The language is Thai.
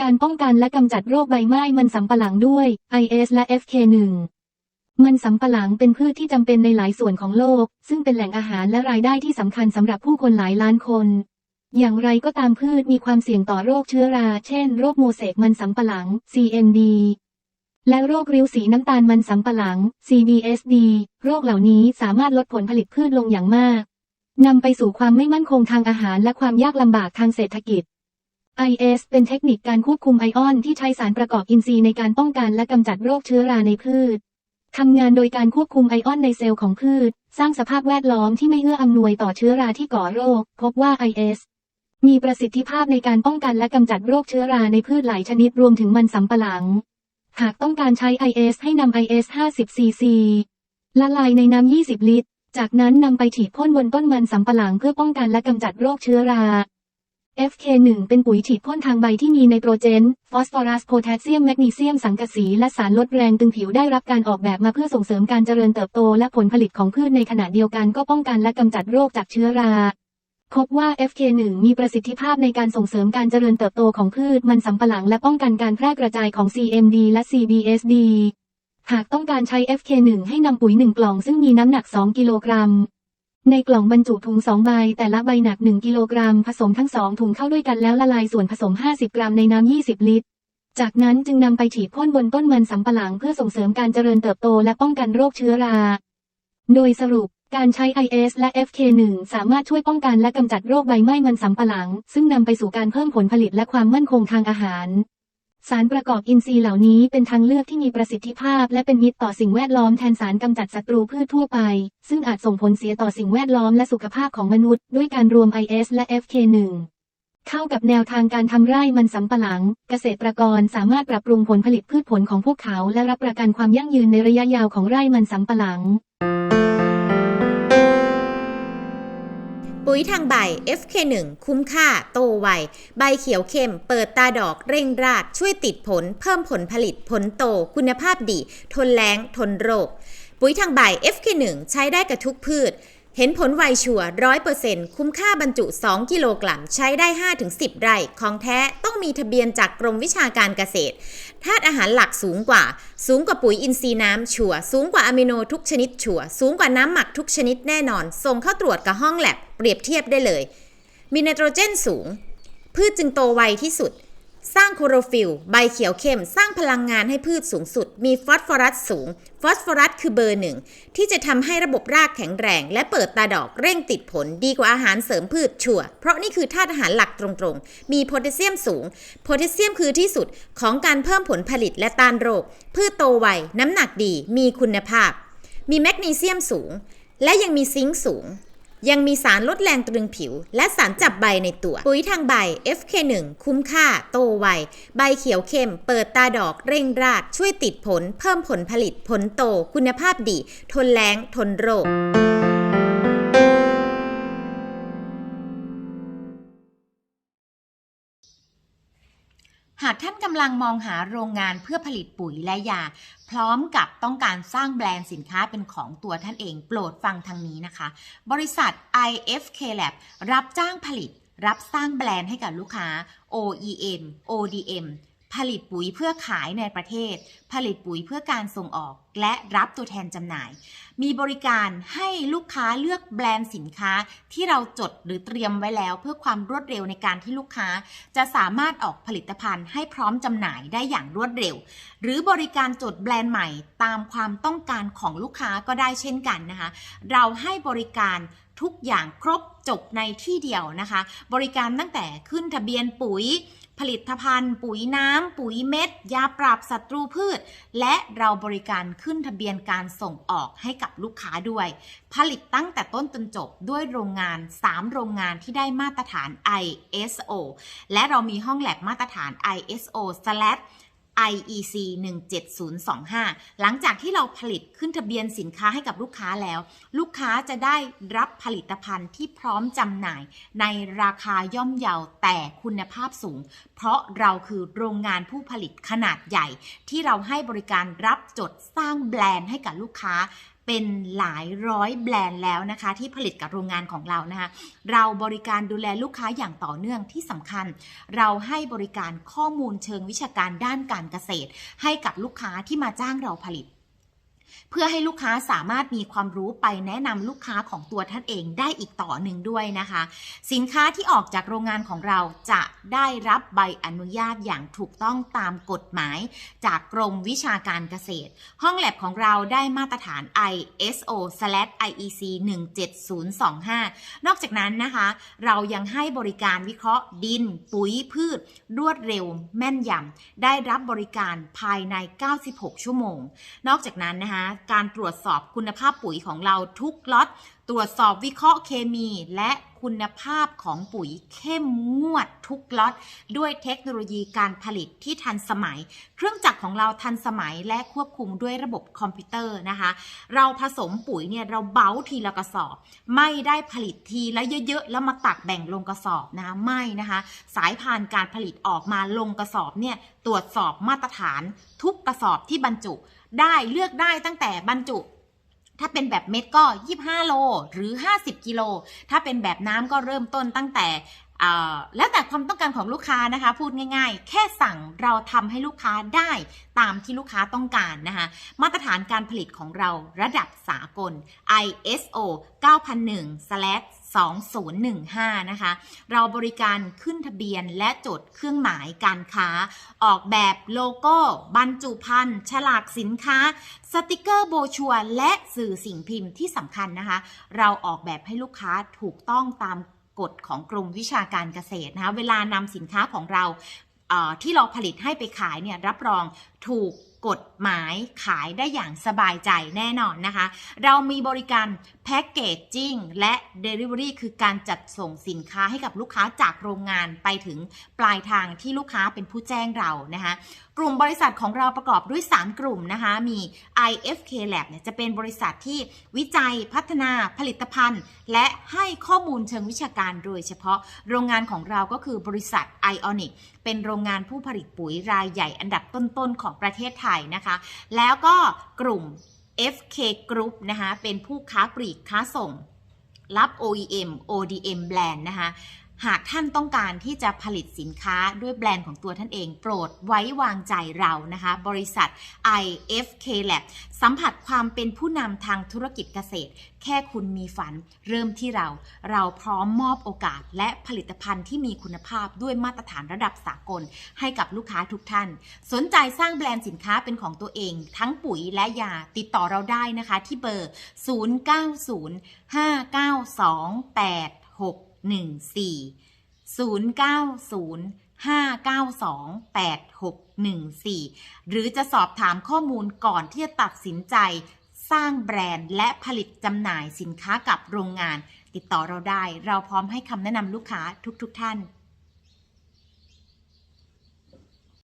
การป้องกันและกำจัดโรคใบไม้มันสำปะหลังด้วย IS และ FK1 มันสำปะหลังเป็นพืชที่จำเป็นในหลายส่วนของโลก ซึ่งเป็นแหล่งอาหารและรายได้ที่สำคัญสำหรับผู้คนหลายล้านคน อย่างไรก็ตามพืชมีความเสี่ยงต่อโรคเชื้อรา เช่น โรคโมเสกมันสำปะหลัง CMD และโรคริ้วสีน้ำตาลมันสำปะหลัง CBSD โรคเหล่านี้สามารถลดผลผลิตพืชลงอย่างมาก นำไปสู่ความไม่มั่นคงทางอาหารและความยากลำบากทางเศรษฐกิจ IS เป็นเทคนิคการควบคุมไอออนที่ใช้สารประกอบอินทรีย์ในการป้องกันและกำจัดโรคเชื้อราในพืช ทำงานโดยการควบคุมไอออนในเซลล์ของพืช สร้างสภาพแวดล้อมที่ไม่เอื้ออำนวยต่อเชื้อราที่ก่อโรค พบว่า IS มีประสิทธิภาพในการป้องกันและกำจัดโรคเชื้อราในพืชหลายชนิดรวมถึงมันสำปะหลัง หากต้องการใช้ IS ให้นำ IS 50 cc ละลายในน้ำ 20 ลิตร จากนั้นนำไปฉีดพ่นบนต้นมันสำปะหลังเพื่อป้องกันและกำจัดโรคเชื้อรา FK1 เป็นปุ๋ยฉีดพ่นทางใบที่มีไนโตรเจน ฟอสฟอรัส โพแทสเซียม แมกนีเซียม สังกะสี และสารลดแรงตึงผิวได้รับการออกแบบมาเพื่อส่งเสริมการเจริญเติบโตและผลผลิตของพืชในขณะเดียวกันก็ป้องกันและกำจัดโรคจากเชื้อรา พบว่า FK1 มีประสิทธิภาพในการส่งเสริมการเจริญเติบโตของพืชมันสำปะหลังและป้องกันการแพร่กระจายของ CMD และ CBSD หากต้องการใช้ FK1 ให้นำปุ๋ย 1 กล่องซึ่งมีน้ำหนัก 2 กิโลกรัม ในกล่องบรรจุถุง2ใบแต่ละใบหนัก 1 กิโลกรัม ผสมทั้ง2ถุงเข้าด้วยกันแล้วละลายส่วนผสม 50 กรัมในน้ำ 20 ลิตร จากนั้นจึงนำไปฉีดพ่นบนต้นมันสำปะหลังเพื่อส่งเสริมการเจริญเติบโตและป้องกันโรคเชื้อรา โดยสรุปการใช้ IS และ FK1 สามารถช่วยป้องกันและกำจัดโรคใบไม้มันสำปะหลัง ซึ่งนำไปสู่การเพิ่มผลผลิตและความมั่นคงทางอาหาร สารประกอบอินทรีย์เหล่านี้เป็นทางเลือกที่มีประสิทธิภาพ และเป็นมิตรต่อสิ่งแวดล้อมแทนสารกำจัดศัตรูพืชทั่วไป ซึ่งอาจส่งผลเสียต่อสิ่งแวดล้อมและสุขภาพของมนุษย์ ด้วยการรวม IS และ FK1 เข้ากับแนวทางการทำไร่มันสำปะหลัง เกษตรกรสามารถปรับปรุงผลผลิตพืชผลของพวกเขา และรับประกันความยั่งยืนในระยะยาวของไร่มันสำปะหลัง ปุ๋ยทางใบ FK1 คุ้มค่า โตไว ใบเขียวเข้ม เปิดตาดอก เร่งราก ช่วยติดผล เพิ่มผลผลิต ผลโต คุณภาพดี ทนแล้งทนโรค ปุ๋ยทางใบ FK1 ใช้ได้กับทุกพืช เห็นผลไวชัวร้อยเปอร์เซ็นต์คุ้มค่าบรรจุ 2 กิโลกรัม ใช้ได้ 5-10 ไร่ ของแท้ต้องมีทะเบียนจากกรมวิชาการเกษตร ธาตุอาหารหลักสูงกว่า สูงกว่าปุ๋ยอินทรีย์น้ำชัวสูงกว่าอะมิโนทุกชนิดชัวสูงกว่าน้ำหมักทุกชนิดแน่นอน ส่งเข้าตรวจกับห้องแลบเปรียบเทียบได้เลย มีไนโตรเจนสูง พืชจึงโตไวที่สุด สร้างโคโรฟิลใบเขียวเข้ม สร้างพลังงานให้พืชสูงสุด มีฟอสฟอรัสสูง ฟอสฟอรัสคือเบอร์หนึ่ง ที่จะทำให้ระบบรากแข็งแรง และเปิดตาดอกเร่งติดผลดีกว่าอาหารเสริมพืชชัวเพราะนี่คือธาตุอาหารหลักตรงๆ มีโพแทสเซียมสูง โพแทสเซียมคือที่สุดของการเพิ่มผลผลิตและต้านโรค พืชโตไว น้ำหนักดี มีคุณภาพ มีแมกนีเซียมสูง และยังมีซิงค์สูง ยังมีสารลดแรงตรึงผิว และสารจับใบในตัว ปุ๋ยทางใบ FK1 คุ้มค่า โตไว ใบเขียวเข้ม เปิดตาดอกเร่งราก ช่วยติดผล เพิ่มผลผลิตผลโต คุณภาพดี ทนแรงทนโรคากท่านกำลังมองหาโรงงานเพื่อผลิตปุ๋ยและยา พร้อมกับต้องการสร้างแบรนด์สินค้าเป็นของตัวท่านเองโปรดฟังทางนี้นะคะ บริษัท IFK Lab รับจ้างผลิต รับสร้างแบรนด์ให้กับลูกค้า OEM ODM ผลิตปุ๋ยเพื่อขายในประเทศ ผลิตปุ๋ยเพื่อการส่งออก และรับตัวแทนจำหน่าย มีบริการให้ลูกค้าเลือกแบรนด์สินค้าที่เราจดหรือเตรียมไว้แล้วเพื่อความรวดเร็วในการที่ลูกค้า จะสามารถออกผลิตภัณฑ์ให้พร้อมจำหน่ายได้อย่างรวดเร็ว หรือบริการจดแบรนด์ใหม่ตามความต้องการของลูกค้าก็ได้เช่นกันนะคะ เราให้บริการทุกอย่างครบจบในที่เดียวนะคะ บริการตั้งแต่ขึ้นทะเบียนปุ๋ย ผลิตภัณฑ์ ปุ๋ยน้ำ ปุ๋ยเม็ด ยาปราบศัตรูพืช และเราบริการขึ้นทะเบียนการส่งออกให้กับลูกค้าด้วย ผลิตตั้งแต่ต้นจนจบด้วยโรงงาน 3 โรงงานที่ได้มาตรฐาน ISO และเรามีห้องแลบมาตรฐาน ISO IEC 17025 หลังจากที่เราผลิตขึ้นทะเบียนสินค้าให้กับลูกค้าแล้ว ลูกค้าจะได้รับผลิตภัณฑ์ที่พร้อมจำหน่าย ในราคาย่อมเยาแต่คุณภาพสูง เพราะเราคือโรงงานผู้ผลิตขนาดใหญ่ ที่เราให้บริการรับจดสร้างแบรนด์ให้กับลูกค้าเป็นหลายร้อยแบรนด์แล้วนะคะ ที่ผลิตกับโรงงานของเรานะคะ เราบริการดูแลลูกค้าอย่างต่อเนื่องที่สำคัญ เราให้บริการข้อมูลเชิงวิชาการด้านการเกษตร ให้กับลูกค้าที่มาจ้างเราผลิต เพื่อให้ลูกค้าสามารถมีความรู้ไปแนะนำลูกค้าของตัวท่านเองได้อีกต่อหนึ่งด้วยนะคะ สินค้าที่ออกจากโรงงานของเราจะได้รับใบอนุญาตอย่างถูกต้องตามกฎหมาย จากกรมวิชาการเกษตร ห้องแลบของเราได้มาตรฐาน ISO/IEC 17025 นอกจากนั้นนะคะ เรายังให้บริการวิเคราะห์ดิน ปุ๋ยพืช รวดเร็ว แม่นยำได้รับบริการภายใน 96 ชั่วโมง นอกจากนั้นนะคะการตรวจสอบคุณภาพปุ๋ยของเราทุกล็อต ตรวจสอบวิเคราะห์เคมีและคุณภาพของปุ๋ยเข้มงวดทุกล็อต ด้วยเทคโนโลยีการผลิตที่ทันสมัย เครื่องจักรของเราทันสมัยและควบคุมด้วยระบบคอมพิวเตอร์นะคะ เราผสมปุ๋ยเนี่ยเราเบ้าทีละกระสอบ ไม่ได้ผลิตทีละเยอะๆ แล้วมาตักแบ่งลงกระสอบนะคะไม่นะคะ สายพานการผลิตออกมาลงกระสอบเนี่ยตรวจสอบมาตรฐานทุกกระสอบที่บรรจุ ได้เลือกได้ตั้งแต่บรรจุ ถ้าเป็นแบบเม็ดก็ 25 โล หรือ 50 กิโล ถ้าเป็นแบบน้ำก็เริ่มต้นตั้งแต่แล้วแต่ความต้องการของลูกค้านะคะ พูดง่ายๆ แค่สั่งเราทำให้ลูกค้าได้ตามที่ลูกค้าต้องการนะคะมาตรฐานการผลิตของเราระดับสากล ISO 2015 นะคะ เราบริการขึ้นทะเบียนและจดเครื่องหมายการค้า ออกแบบโลโก้ บรรจุภัณฑ์ ฉลากสินค้า สติกเกอร์โบชัวและสื่อสิ่งพิมพ์ที่สำคัญนะคะ เราออกแบบให้ลูกค้าถูกต้องตามกฎของกรมวิชาการเกษตรนะคะ เวลานำสินค้าของเราที่เราผลิตให้ไปขายเนี่ยรับรองถูกกฎหมายขายได้อย่างสบายใจแน่นอนนะคะ เรามีบริการ แพ็กเกจจิ้งและ Delivery คือการจัดส่งสินค้าให้กับลูกค้าจากโรงงานไปถึงปลายทางที่ลูกค้าเป็นผู้แจ้งเรานะคะกลุ่มบริษัทของเราประกอบด้วย 3 กลุ่มนะคะมี IFK Lab เนี่ยจะเป็นบริษัทที่วิจัยพัฒนาผลิตภัณฑ์ และให้ข้อมูลเชิงวิชาการโดยเฉพาะโรงงานของเราก็คือบริษัท Ionic เป็นโรงงานผู้ผลิตปุ๋ยรายใหญ่อันดับต้นๆของประเทศไทยนะคะ แล้วก็กลุ่ม FK Group นะคะ เป็นผู้ค้าปลีกค้าส่ง รับ OEM ODM แบรนด์นะคะ หากท่านต้องการที่จะผลิตสินค้าด้วยแบรนด์ของตัวท่านเอง โปรดไว้วางใจเรานะคะ บริษัท IFK Lab สัมผัสความเป็นผู้นำทางธุรกิจเกษตร แค่คุณมีฝันเริ่มที่เรา เราพร้อมมอบโอกาส และผลิตภัณฑ์ที่มีคุณภาพด้วยมาตรฐานระดับสากล ให้กับลูกค้าทุกท่าน สนใจสร้างแบรนด์สินค้าเป็นของตัวเอง ทั้งปุ๋ยและยาติดต่อเราได้นะคะ ที่เบอร์ 0905928614 0905928614หรือจะสอบถามข้อมูลก่อนที่จะตัดสินใจสร้างแบรนด์และผลิตจำหน่ายสินค้ากับโรงงาน ติดต่อเราได้ เราพร้อมให้คำแนะนำลูกค้าทุกๆทท่าน